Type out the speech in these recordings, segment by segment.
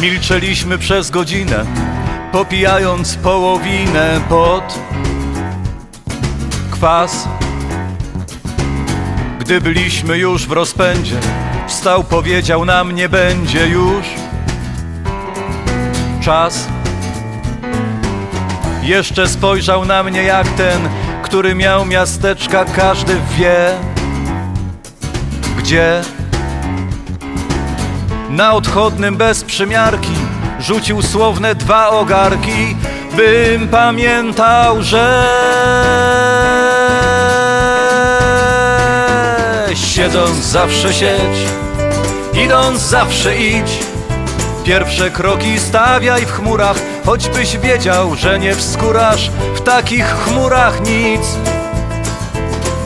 Milczeliśmy przez godzinę, popijając połowinę pod kwas. Gdy byliśmy już w rozpędzie, wstał, powiedział nam nie będzie już czas. Jeszcze spojrzał na mnie jak ten, który miał miasteczka, każdy wie gdzie. Na odchodnym bez przymiarki rzucił słowne dwa ogarki, bym pamiętał, że siedząc zawsze siedź, idąc zawsze idź. Pierwsze kroki stawiaj w chmurach, choćbyś wiedział, że nie wskórasz w takich chmurach nic.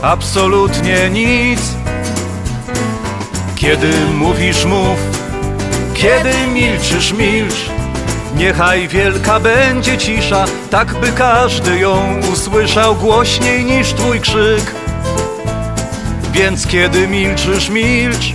Absolutnie nic. Kiedy mówisz, mów, kiedy milczysz, milcz. Niechaj wielka będzie cisza, tak by każdy ją usłyszał głośniej niż twój krzyk. Więc kiedy milczysz, milcz,